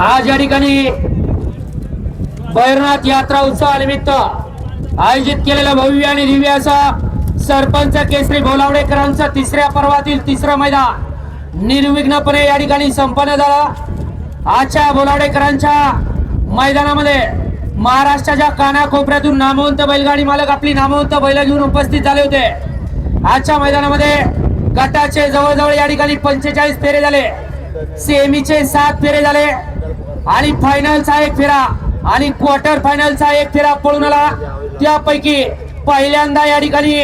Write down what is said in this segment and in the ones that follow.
आज या ठिकाणी बैरनाथ यात्रा उत्सवानिमित्त आयोजित केलेला भव्य आणि दिव्य असा सरपंच केसरी बोलावडेकरांचं तिसऱ्या पर्वातील तिसरं मैदान निर्विघ्नपणे या ठिकाणी संपन्न झालं. आजच्या बोलावडेकरांच्या मैदानामध्ये महाराष्ट्राच्या कानाकोपऱ्यातून नामवंत बैलगाडी मालक आपली नामवंत बैल घेऊन उपस्थित झाले होते. आजच्या मैदानामध्ये गटाचे जवळजवळ या ठिकाणी पंचेचाळीस फेरे झाले. सेमीचे सात फेरे झाले. आणि फायनलचा एक फेरा. आणि क्वार्टर फायनलचा एक फेरा पळून आला. त्यापैकी पहिल्यांदा या ठिकाणी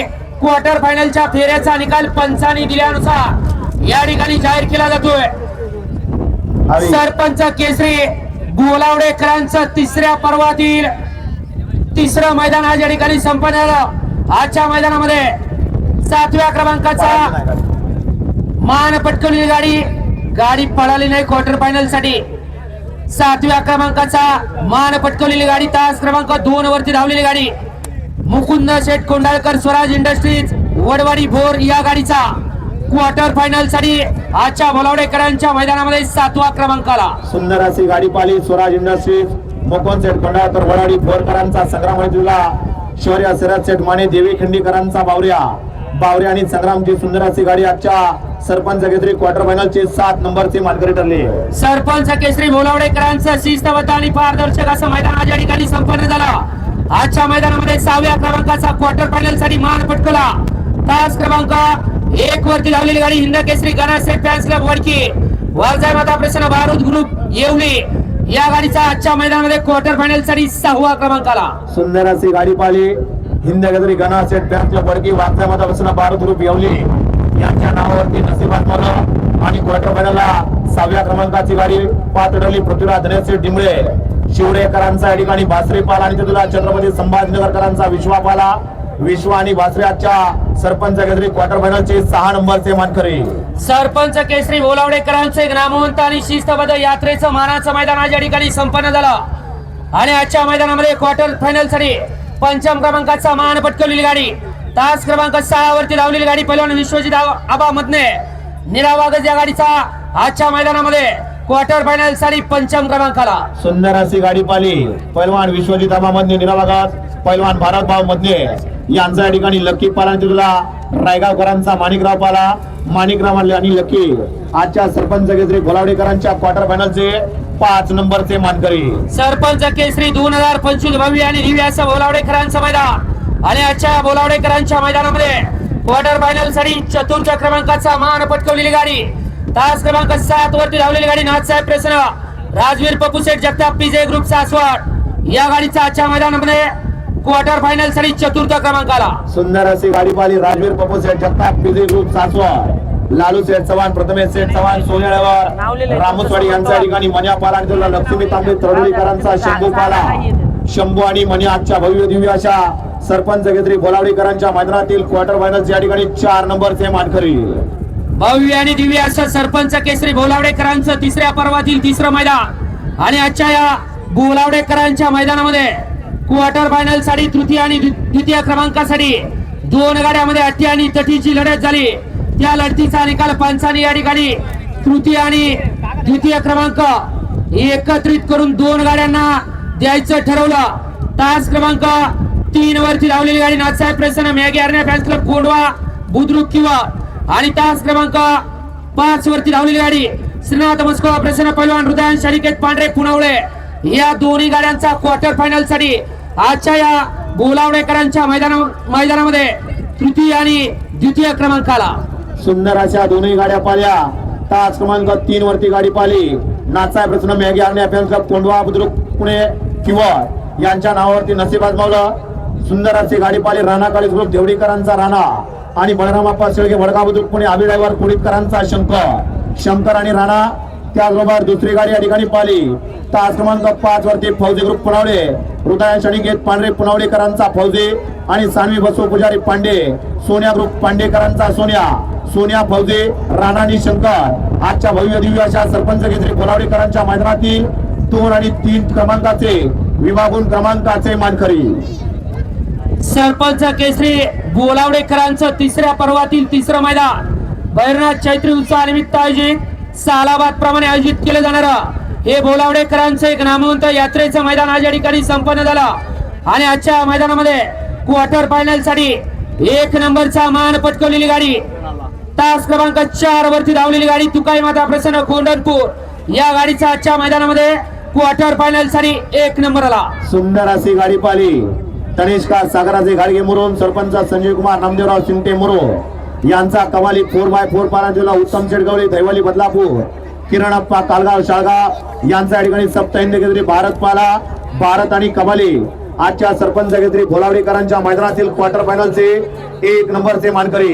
क्वार्टर फायनलच्या फेऱ्याचा निकाल पंचांनी दिल्यानुसार या ठिकाणी जाहीर केला जातोय. सरपंच केसरी गोलावडेकरांचं तिसऱ्या पर्वातील तिसरं मैदान आज या ठिकाणी संपन्न झालं. आजच्या मैदानामध्ये सातव्या क्रमांकाचा मान पटकवलेली गाडी. गाडी पळाली नाही क्वार्टर फायनलसाठी. सातव्या क्रमांकाचा मान पटकवलेली गाडी तास क्रमांक दोन वरती धावलेली गाडी. मुकुंद शेठ कोंडाळकर स्वराज इंडस्ट्रीज वडवाडी भोर या गाडीचा क्वार्टर फायनलसाठी आजच्या भोलावडेकरांच्या मैदानामध्ये सातवा क्रमांकाला. सुंदर अशी गाडी पाली स्वराज इंडस्ट्रीज मुकुंद शेठ कोंडाळकर वडाडी भोरकरांचा संग्राम शौर्य सिराज शेठ माने देवी खंडीकरांचा बावऱ्या बावऱ्या आणि संग्रामची सुंदर अशी गाडी आजच्या सरपंच केसरी क्वार्टर फायनलचे सात नंबरचे मानकरी ठरले. सरपंच केसरी भोलावडेकरांचं शिस्तबद्ध आणि पारदर्शक असं मैदान आज या ठिकाणी संपन्न झालं. आजच्या मैदानामध्ये सहाव्या क्रमांकाचा क्वार्टर फायनलसाठी मान पटकवला. तास क्रमांक एक वरती लावलेली गाडी हिंद केसरी गणासे फॅन्स क्लब वडकी. वारजाय माता प्रसन्न बारूद ग्रुप येवली. या गाडीचा आजच्या मैदानामध्ये क्वार्टर फायनलसाठी सहावा क्रमांकाला सुंदर अशी गाडी पाली हिंद गजरी गणा सेठ बँक बडकी वागच्या मता भारत रूप येवली. यांच्या नावावरती नशिबात मला आणि क्वार्टर फायनलला सहाव्या क्रमांकाची गाडी पातळली पृथ्वीराज धनेश डिंबळे. शिवरेकरांचा या ठिकाणी बासरीपाल आणि तिथला छत्रपती संभाजीनगरकरांचा विश्वापाला विश्व आणि भासरे आजच्या सरपंच गजरी क्वार्टर फायनलचे सहा नंबरचे मानकरी. सरपंच केसरी ओलावडेकरांचे ग्रामवंत आणि शिस्तबद्ध यात्रेचं मानाचं मैदान आज या ठिकाणी संपन्न झालं. आणि आजच्या मैदानामध्ये क्वार्टर फायनलसाठी पंचम क्रमांकाचा मान पटकवलेली गाडी. तास क्रमांक सहा वरती धावलेली गाडी पहिलवान विश्वजित आबा- मधने निरावागज या गाडीचा आजच्या मैदानामध्ये क्वार्टर फायनलसाठी पंचम क्रमांकाला. सुंदर अशी गाडी पाली पैलवान विश्वजित मधने निरावागत पैलवान भारत भाव मधने यांचा या ठिकाणी लक्की पाला आणि रायगावकरांचा माणिकराव पाला. माणिकराव आणि लक्की आजच्या सरपंच केसरी गोलावडेकरांच्या क्वार्टर फायनलचे पाच नंबरचे मानकरी. सरपंच केसरी दोन हजार पंचवीस भव्य आणि दिव्य असं बोलावडेकरांचं मैदान. आणि आजच्या बोलावडेकरांच्या मैदानामध्ये क्वार्टर फायनलसाठी चतुर्थ क्रमांकाचा मान पटकवलेली गाडी. तास क्रमांक सात वरती धावलेली गाडी नाथसाहेब प्रसन्न. Rajveer Pappu Sheth Jagtap PJ group Saswad. या गाडीचा आजच्या मैदानामध्ये क्वार्टर फायनलसाठी चतुर्थ क्रमांकाला. सुंदर अशी गाडी पाली राजवीर पप्पू सेठ जगताप पिझी ग्रुप सासवड. लालू सेठ चव्हाण प्रथमेश सेठ चव्हाण सोनेळवर रामसवाडी यांच्या ठिकाणी मन्यापाला आणि तिथला लक्ष्मी तांबे तळवलीकरांचा शंभू पाला शंभू आणि मनी आजच्या भव्य दिव्य अशा सरपंच केसरी बोलावडीकरांच्या मैदानातील क्वार्टर फायनल या ठिकाणी चार नंबरचे मानकरी. भव्य आणि दिव्य असं सरपंच केसरी बोलावडेकरांचं तिसऱ्या पर्वातील तिसरं मैदान. आणि आजच्या या बोलावडेकरांच्या मैदानामध्ये क्वार्टर फायनलसाठी तृतीय आणि द्वि- द्वितीय क्रमांकासाठी दोन गाड्यामध्ये अट्टी आणि तटीची लढत झाली. या लढतीचा निकाल पंचाने या ठिकाणी तृतीय आणि द्वितीय क्रमांक. एकत्रित करून दोन गाड्यांना द्यायचं ठरवलं. तास क्रमांक तीन वरती लावलेली गाडी नाथसाहेब प्रसन्न मॅगी अरण्या फॅन्स क्लब कोंडवा बुद्रुक किंवा. आणि तास क्रमांक पाच वरती लावलेली गाडी श्रीनाथ मस्को प्रसन्न पैलवान हृदयान शनिकेत पांढरे पुनावळे. या दोन्ही गाड्यांचा क्वार्टर फायनलसाठी आजच्या या बोलावडेकरांच्या मैदाना मैदानामध्ये तृतीय आणि द्वितीय क्रमांकाला. सुंदर अशा दोन्ही गाड्या पाल्या. तास क्रमांक तीन वरती गाडी पाली. नाचाय प्रसन्न मॅगी आणि फॅन्स क्लब कोंडवा बुद्रुक पुणे किंवा यांच्या नावावरती नसीब आजमावलं सुंदर अशी गाडी पाली राणा काळी ग्रुप देवडीकरांचा राणा आणि बळरामाप्पा शेळगे वडगाव बुद्रुक पुणे आबी ड्रायव्हर कुडीतकरांचा शंकर. शंकर आणि राणा त्याचबरोबर दुसरी गाडी या ठिकाणी पाली. तास क्रमांक पाच वरती फौजी ग्रुप पुनावळे हृदया शनिकेत पांढरे पुनावडेकरांचा फौजी आणि सानवी बसू पुजारी पांडे. सोन्या ग्रुप पांडेकरांचा सोन्या. सोन्या फौजे राणानी शंकर. आजच्या भव्य दिव्य अशा सरपंच केसरी कोलावडेकरांच्या मैदानातील दोन आणि तीन क्रमांकाचे विभागून क्रमांकाचे मानकरी. सरपंच केसरी बोलावडेकरांचं तिसऱ्या पर्वातील तिसरं मैदान. भैरनाथ चैत्री उत्सवानिमित्त आयोजित सालाबाद प्रमाणे आयोजित केलं जाणार. हे बोलावडेकरांचं एक नामवंत यात्रेचं मैदान आज या ठिकाणी संपन्न झालं. आणि आजच्या मैदानामध्ये क्वार्टर फायनलसाठी एक नंबरचा मान पटकवलेली गाडी. तास क्रमांक चार वरती धावलेली गाडी तुकाई माता प्रसन्न कोंडणपूर या गाडीचा आजच्या मैदानामध्ये क्वार्टर फायनलसाठी एक नंबर आला. सुंदर अशी गाडी पाली तनिष्का सागराचे गाडगे मुरुम सरपंच संजय कुमार नामदेवराव शिंगटे मुरो. यांचा कमाली फोर बाय फोर पारांजीला उत्तम शेडगावली दैवली बदलापूर. किरणप्पा कालगाव शाळगाव. यांच्या ठिकाणी सप्त हिंद भारत पाला. भारत आणि कमाली. आजच्या सरपंच केसरी भोलावडेकरांच्या मैदानातील क्वार्टर फायनलचे एक नंबरचे मानकरी.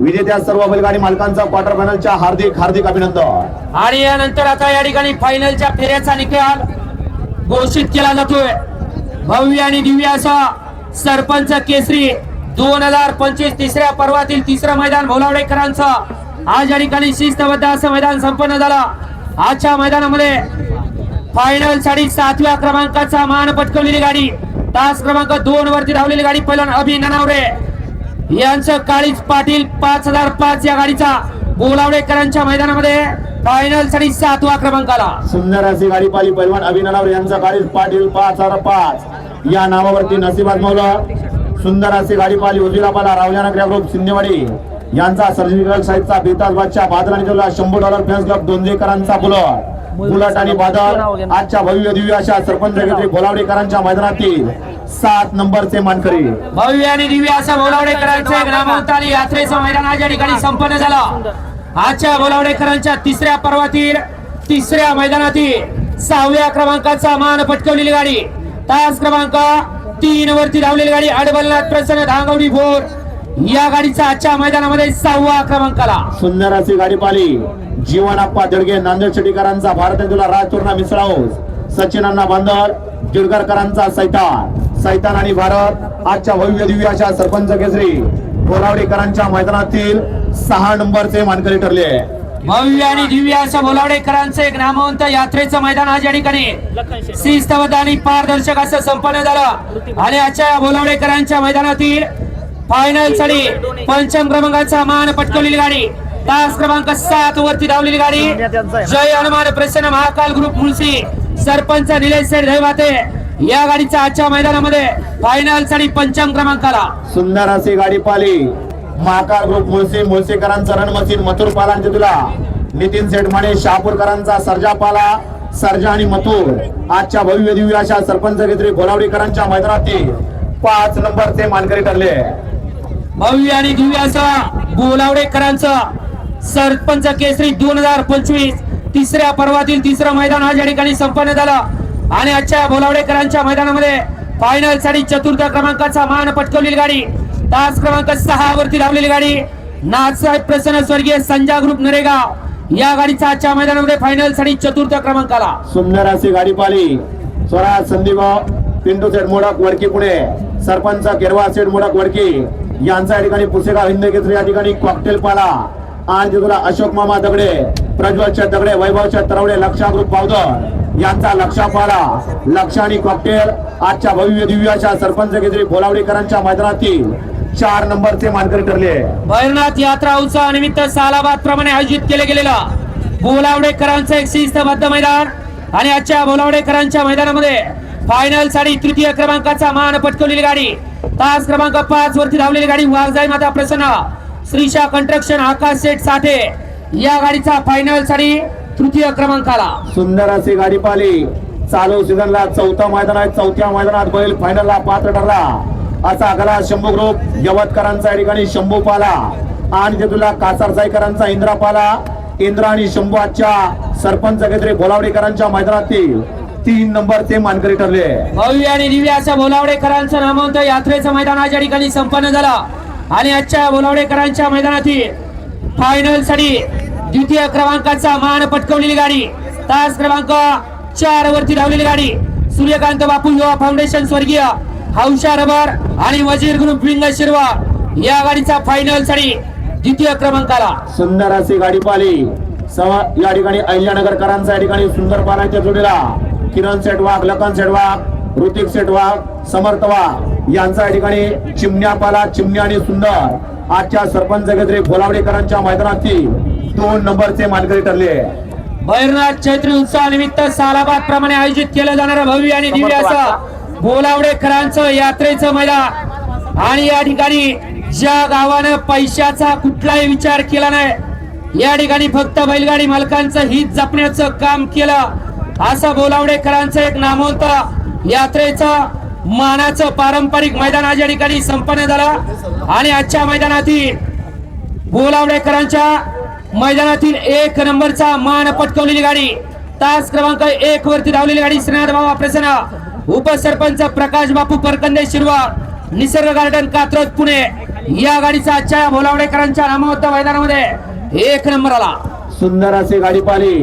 विजेत्या सर्व बैलगाडी मालकांचा क्वार्टर फायनलच्या हार्दिक हार्दिक अभिनंदन. आणि यानंतर आता या ठिकाणी फायनलच्या फेऱ्याचा निकाल घोषित केला जातोय. भव्य आणि दिव्य असा सरपंच केसरी दोन हजार पंचवीस तिसऱ्या पर्वातील तिसरं मैदान भोलावडेकरांचं आज या ठिकाणी शिस्तबद्ध असं मैदान संपन्न झालं. आजच्या मैदानामध्ये फायनलसाठी सातव्या क्रमांकाचा मान पटकवलेली गाडी. तास क्रमांक दोन वरती धावलेली गाडी पहिला अभिननावरे यांचं काळीज पाटील पाच हजार पाच या गाडीचा बोलावडेकरांच्या मैदानामध्ये फायनलसाठी सातवा क्रमांकाला. सुंदर अशी गाडी पाली पैलवान अभिननावर यांचा गाडी पाटील पाच हजार पाच. या नावावरती नसीब आजमावलं सुंदर अशी गाडी पाली उजिरापाला पाला रावल्यानगर ग्रुप सिंधेवाडी. यांचा सर्जिकल साईडचा बेताज बादशाह बादल शंभर डॉलर फॅन्स क्लब दोनजेकरांचा बुलट बुलट आणि बादल आजच्या भव्य दिव्य अशा सरपंच सेक्रेटरी भोलावडेकरांच्या मैदानातील सात नंबरचे मानकरी. भव्य आणि दिव्य असं बोलावडेकरांचं आणि यात्रेचं मैदान आज या ठिकाणी संपन्न झालं. आजच्या बोलावडेकरांच्या तिसऱ्या पर्वातील तिसऱ्या मैदानातील सहाव्या क्रमांकाचा मान पटकवलेली गाडी. तास क्रमांक तीन वरती धावलेली गाडी अडबलनाथ प्रसन्न धांगवडी भोर या गाडीचा आजच्या मैदानामध्ये सहावा क्रमांकाला. सुंदर अशी गाडी पाली जीवनाप्पा आप्पा नांदेड शेटीकरांचा भारत तुला राजतुर्णा मिसळ हाऊस सचिन अण्णा बांदर जुडकरकरांचा सैतान. सैतान आणि भारत आजच्या भव्य दिव्य अशा सरपंच केसरी बोलावडेकरांच्या मैदानातील सहा नंबरचे मानकरी ठरले. भव्य आणि दिव्य अशा बोलावडेकरांचं एक नामवंत यात्रेचं मैदान आज या ठिकाणी. शिस्तबद्ध आणि पारदर्शक असं संपन्न झालं. आणि आजच्या बोलावडेकरांच्या मैदानातील फायनलसाठी पंचम क्रमांकाचा मान पटकवलेली गाडी. तास क्रमांक सात वरती धावलेली गाडी. जय हनुमान प्रसन्न महाकाल ग्रुप मुळशी. सरपंच निलेश सेठ धैवाते या गाडीचा आजच्या मैदानामध्ये फायनलसाठी पंचम क्रमांकाला. सुंदर अशी गाडी पाली महाकाळ ग्रुप मुळशी मुळशीकरांचा रणमसीन मथुर पालांचे तुला. नितीन सेठमाने शहापूरकरांचा सर्जा पाला. सर्जा आणि मथुर. आजच्या भव्य दिव्य अशा सरपंच केसरी भोलावडीकरांच्या मैदानातील पाच नंबरचे मानकरी ठरले. भव्य आणि दिव्य असं बोलावडेकरांचं सरपंच केसरी दोन हजार पंचवीस. तिसऱ्या पर्वातील तिसरं मैदान आज या ठिकाणी संपन्न झालं. आणि आजच्या बोलावडेकरांच्या मैदानामध्ये फायनलसाठी चतुर्थ क्रमांकाचा मान पटकवलेली गाडी. तास क्रमांक सहा वरती लावलेली गाडी. नाथसाहेब प्रसन्न स्वर्गीय संजा ग्रुप नरेगाव या गाडीचा आजच्या मैदानामध्ये फायनलसाठी चतुर्थ क्रमांकाला. सुंदर अशी गाडी पाली स्वराज संदीप पिंटू सेठ मोडक वडकी पुणे सरपंच केरवा सेठ मोडक वडकी यांचा या ठिकाणी पुसेगाव हिंद केसरी या ठिकाणी कॉकटेल पाला. आज तुला अशोक मामा दगडे प्रज्वल दगडे वैभवच्या तरवडे लक्षा ग्रुप यांचा लक्षा लक्षाणी लक्ष कॉकटेल आजच्या भव्य दिव्याच्या सरपंच केसरी भोलावडीकरांच्या मैदानातील चार नंबरचे मानकरी ठरले. भैरनाथ यात्रा उत्सवानिमित्त सालाबाद प्रमाणे आयोजित केले गेलेलं बोलावडेकरांचं एक शिस्तबद्ध मैदान आणि आजच्या बोलावडेकरांच्या मैदानामध्ये फायनलसाठी तृतीय क्रमांकाचा मान पटकवलेली गाडी. तास क्रमांक पाच वरती धावलेली गाडी वाघजाई माता प्रसन्न. श्रीशा कंस्ट्रक्शन आकाश सेठ साठे. या गाडीचा फायनलसाठी तृतीय क्रमांकाला. सुंदर अशी गाडी पाली चालू सीझनला चौथा मैदान आहे चौथ्या मैदानात बैल फायनलला पात्र ठरला. असा गला शंभू ग्रुप यवतकरांचा या ठिकाणी शंभू पाला. आणि ते तुला कासारसाईकरांचा इंद्रा पाला. इंद्रा आणि शंभू आजच्या सरपंच केंद्रे बोलावडेकरांच्या मैदानातील तीन नंबरचे मानकरी ठरले. भव्य आणि दिव्य अशा बोलावडेकरांचं नामवंत यात्रेचं मैदान आज या ठिकाणी संपन्न झालं. आणि आजच्या बोलावडेकरांच्या मैदानातील फायनलसाठी द्वितीय क्रमांकाचा मान पटकवलेली गाडी. तास क्रमांक चार वरती धावलेली गाडी. सूर्यकांत बापू युवा फाउंडेशन स्वर्गीय हौशा रबर आणि वजीर ग्रुप विंग शिरवा या गाडीचा फायनलसाठी द्वितीय क्रमांकाला. सुंदर अशी गाडी पाली सवा या ठिकाणी अहिल्यानगरकरांचा या ठिकाणी सुंदर पालाच्या जोडीला. किरण सेटवाग लखन सेटवाग ऋतिक सेटवाग समर्थ वाघ. यांचा या ठिकाणी चिमण्या पाला चिमण्या आणि सुंदर आजच्या सरपंच गजरे भोलावडेकरांच्या मैदानातील दोन नंबरचे मानकरी ठरले. भैरनाथ चैत्री उत्सवानिमित्त सालाबाद प्रमाणे आयोजित केलं जाणारं भव्य आणि दिव्य असं बोलावडेकरांचं यात्रेचं मैदान. आणि या ठिकाणी ज्या गावानं पैशाचा कुठलाही विचार केला नाही या ठिकाणी फक्त बैलगाडी मालकांचं हित जपण्याचं काम केलं असं बोलावडेकरांचं एक नामवंत यात्रेचं मानाचं पारंपरिक मैदान आज या ठिकाणी संपन्न झालं. आणि आजच्या मैदानातील बोलावडेकरांच्या मैदानातील एक नंबरचा मान पटकवलेली गाडी तास क्रमांक एक वरती धावलेली गाडी श्रीनाथ बाबा प्रसन्न. उपसरपंच प्रकाश बापू परकंदे शिरवा निसर्ग गार्डन कात्रज पुणे. या गाडीचा आजच्या बोलावडेकरांच्या नामवंत मैदानामध्ये एक नंबर आला. सुंदर अशी गाडी पाली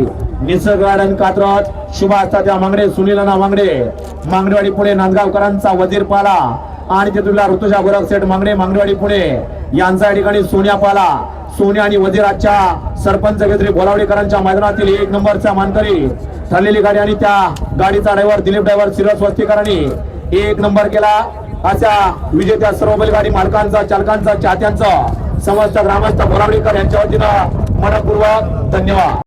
निसर्ग गार्डन कात्रज सुभाष तात्या मांगडे सुनील मांगडे. मांगडेवाडी पुणे नांदगावकरांचा वजीर पाला आणि तेथुला ऋतुजा गोरख सेठ मांगडे मांगडेवाडी पुणे. यांचा या ठिकाणी सोन्या पाला. सोन्या आणि वजीराच्या सरपंच केसरी बोलावडेकरांच्या मैदानातील एक नंबरचा मानकरी. ठरलेली गाडी आणि त्या गाडीचा ड्रायव्हर दिलीप ड्रायव्हर सिरस वस्तीकरांनी एक नंबर केला. अशा विजेत्या सर्व बैलगाडी मालकांचा चालकांचा चाहत्यांचा समस्त ग्रामस्थ बोलावडेकर यांच्या वतीनं मनपूर्वक धन्यवाद.